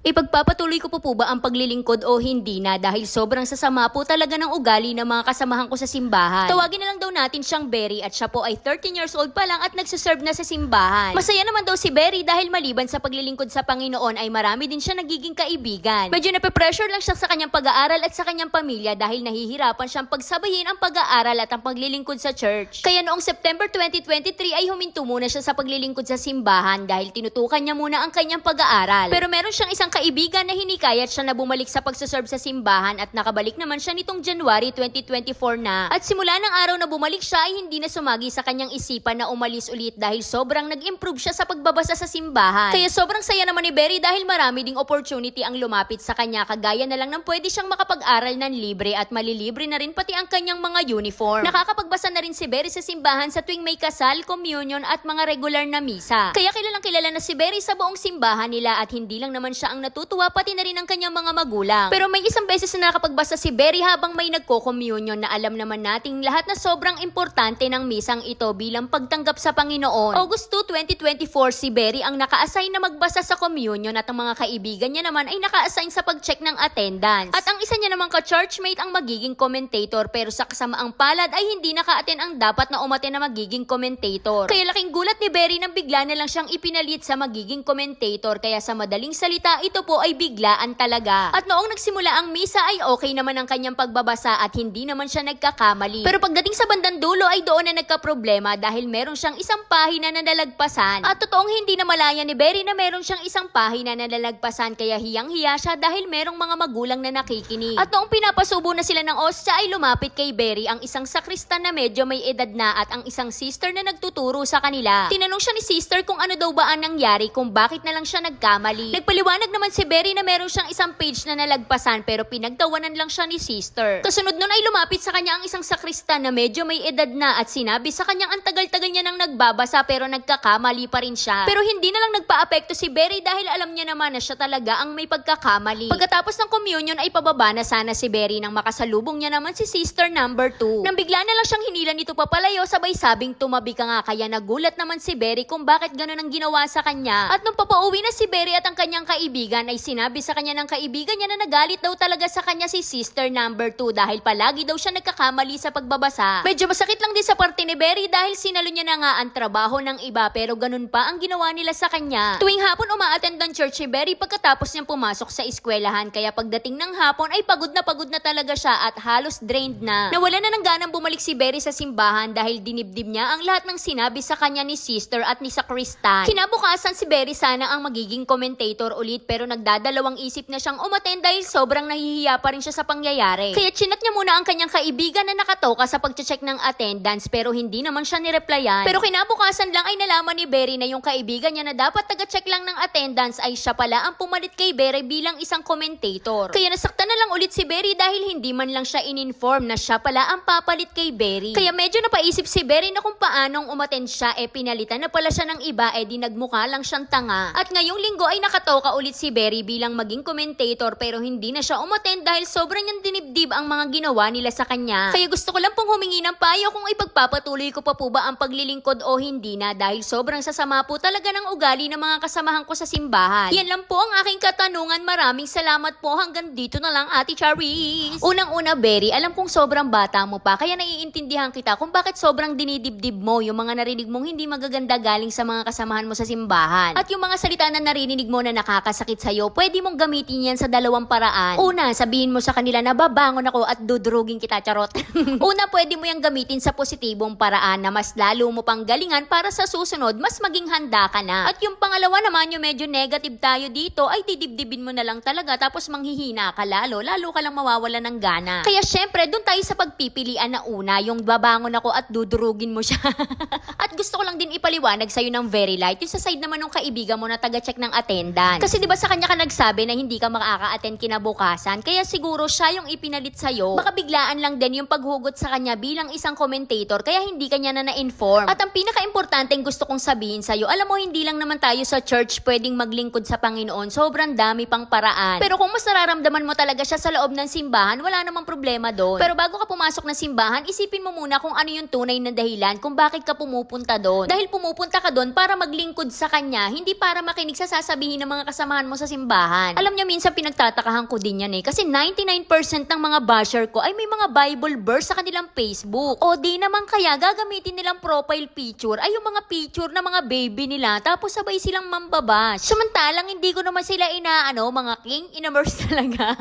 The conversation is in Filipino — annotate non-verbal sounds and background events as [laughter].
Ipagpapatuloy ko po po ba ang paglilingkod o hindi na dahil sobrang sasama po talaga ng ugali ng mga kasamahan ko sa simbahan. Tawagin na lang daw natin siyang Berry at siya po ay 13 years old pa lang at nagsiserve na sa simbahan. Masaya naman daw si Berry dahil maliban sa paglilingkod sa Panginoon ay marami din siya nagiging kaibigan. Medyo nape-pressure lang siya sa kanyang pag-aaral at sa kanyang pamilya dahil nahihirapan siyang pagsabayin ang pag-aaral at ang paglilingkod sa church. Kaya noong September 2023 ay huminto muna siya sa paglilingkod sa simbahan dahil tinutukan niya muna ang kanyang pag-aaral. Pero meron siyang isang kaibigan na hinikayat siya na bumalik sa pagsaserve sa simbahan at nakabalik naman siya nitong January 2024 na. At simula ng araw na bumalik siya ay hindi na sumagi sa kanyang isipan na umalis ulit dahil sobrang nag-improve siya sa pagbabasa sa simbahan. Kaya sobrang saya naman ni Berry dahil marami ding opportunity ang lumapit sa kanya kagaya na lang ng pwede siyang makapag-aral ng libre at malilibre na rin pati ang kanyang mga uniform. Nakakapagbasa na rin si Berry sa simbahan sa tuwing may kasal, communion at mga regular na misa. Kaya kilalang kilala na si Berry sa buong simbahan nila at hindi lang naman siya ang natutuwa pati na rin ang kanyang mga magulang. Pero may isang beses na nakapagbasa si Berry habang may nagko-communion na alam naman nating lahat na sobrang importante ng misang ito bilang pagtanggap sa Panginoon. August 2, 2024 si Berry ang naka-assign na magbasa sa communion at ang mga kaibigan niya naman ay naka-assign sa pag-check ng attendance. At ang isa niya namang ka-churchmate ang magiging commentator pero sa kasamaang palad ay hindi naka-attend ang dapat na umaten na magiging commentator. Kaya laking gulat ni Berry nang bigla na lang siyang ipinalit sa magiging commentator kaya sa madaling salita ito po ay biglaan talaga. At noong nagsimula ang misa ay okay naman ang kanyang pagbabasa at hindi naman siya nagkakamali. Pero pagdating sa bandang dulo ay doon na nagka-problema dahil meron siyang isang pahina na nalagpasan. At totoong hindi na malaya ni Berry na meron siyang isang pahina na nalagpasan kaya hiyang-hiya siya dahil merong mga magulang na nakikinig. At noong pinapasubo na sila ng ostya ay lumapit kay Berry ang isang sakristan na medyo may edad na at ang isang sister na nagtuturo sa kanila. Tinanong siya ni sister kung ano daw ba ang nangyari kung bakit na lang siya nagkamali. Nagpaliwanag naman si Berry na meron siyang isang page na nalagpasan pero pinagtawanan lang siya ni sister. Kasunod nun ay lumapit sa kanya ang isang sakristan na medyo may edad na at sinabi sa kanyang ang tagal-tagal niya nang nagbabasa pero nagkakamali pa rin siya. Pero hindi na lang nagpa-apekto si Berry dahil alam niya naman na siya talaga ang may pagkakamali. Pagkatapos ng communion ay pababa na sana si Berry nang makasalubong niya naman si sister number 2. Nang bigla na lang siyang hinila nito papalayo sabay sabing tumabi ka nga kaya nagulat naman si Berry kung bakit ganun ang ginawa sa kanya. At nung papauwi na si Berry at ang kanyang kaibigan ay sinabi sa kanya ng kaibigan niya na nagalit daw talaga sa kanya si sister number 2 dahil palagi daw siya nagkakamali sa pagbabasa. Medyo masakit lang din sa parte ni Berry dahil sinalo niya na nga ang trabaho ng iba pero ganun pa ang ginawa nila sa kanya. Tuwing hapon umaattend ng church si Berry pagkatapos niyang pumasok sa eskwelahan kaya pagdating ng hapon ay pagod na pagod na talaga siya at halos drained na. Nawala na ng ganang bumalik si Berry sa simbahan dahil dinibdib niya ang lahat ng sinabi sa kanya ni sister at ni Sacristan. Kinabukasan si Berry sana ang magiging commentator ulit pero nagdadalawang isip na siyang umattend dahil sobrang nahihiya pa rin siya sa pangyayari. Kaya chinat niya muna ang kanyang kaibigan na nakatoka sa pagche-check ng attendance pero hindi naman siya nireplyan. Pero kinabukasan lang ay nalaman ni Berry na yung kaibigan niya na dapat taga-check lang ng attendance ay siya pala ang pumalit kay Berry bilang isang commentator. Kaya nasaktan na lang ulit si Berry dahil hindi man lang siya in-inform na siya pala ang papalit kay Berry. Kaya medyo napaisip si Berry na kung paanong umaten siya eh pinalitan na pala siya ng iba eh di nagmukha lang siyang tanga. At ngayong linggo ay nakatoka ulit si Berry bilang maging commentator pero hindi na siya umaten dahil sobrang niyang dinibdib ang mga ginawa nila sa kanya. Kaya gusto ko lang pong humingi ng payo kung ipagpapatuloy ko pa po ba ang paglilingkod o hindi na dahil sobrang sasama po talaga ng ugali ng mga kasamahan ko sa simbahan. Yan lang po ang aking katanungan. Maraming salamat po. Hanggang dito na lang, Ate Charis. Unang-una, Berry, alam kong sobrang bata mo pa kaya naiintindihan kita kung bakit sobrang dinidibdib mo yung mga narinig mong hindi magaganda galing sa mga kasamahan mo sa simbahan. At yung mga salita na narinig mo na nakakasakit sa'yo, pwede mong gamitin yan sa dalawang paraan. Una, sabihin mo sa kanila na babangon ako at dudurugin kita, charot. [laughs] Una, pwede mo yung gamitin sa positibong paraan na mas lalo mo pang galingan para sa susunod, mas maging handa ka na. At yung pangalawa naman, yung medyo negative tayo dito, ay didibdibin mo na lang talaga tapos manghihina ka lalo, lalo ka lang mawawala ng gana. Kaya syempre, doon tayo sa pagpipilian na una, yung babangon ako at dudurugin mo siya. [laughs] at gusto ko lang din ipaliwanag sa'yo ng very light, yung sa side naman ng kaibigan mo na taga-check ng attendance. Kasi di ba sa kanya ka nagsabi na hindi ka makaka-attend kinabukasan, kaya siguro siya yung ipinalit sa'yo. Baka biglaan lang din yung paghugot sa kanya bilang isang commentator, kaya hindi kanya na na-inform. At ang pinaka-importanteng gusto kong sabihin sa'yo, alam mo hindi lang naman tayo sa church pwedeng maglingkod sa Panginoon, sobrang dami pang paraan. Pero kung mas nararamdaman mo talaga siya sa loob ng simbahan, wala namang problema doon. Pero bago ka pumasok ng simbahan, isipin mo muna kung ano yung tunay na dahilan kung bakit ka pumupunta doon. Dahil pumupunta ka doon para maglingkod sa kanya, hindi para makinig sa sasabihin ng mga kasamahan mo sa simbahan. Alam niyo, minsan pinagtatakahan ko din yan eh. Kasi 99% ng mga basher ko ay may mga Bible verse sa kanilang Facebook. O di naman kaya gagamitin nilang profile picture ay yung mga picture na mga baby nila tapos sabay silang mambabash. Samantalang hindi ko naman sila inaano, mga king, inamers [laughs] talaga.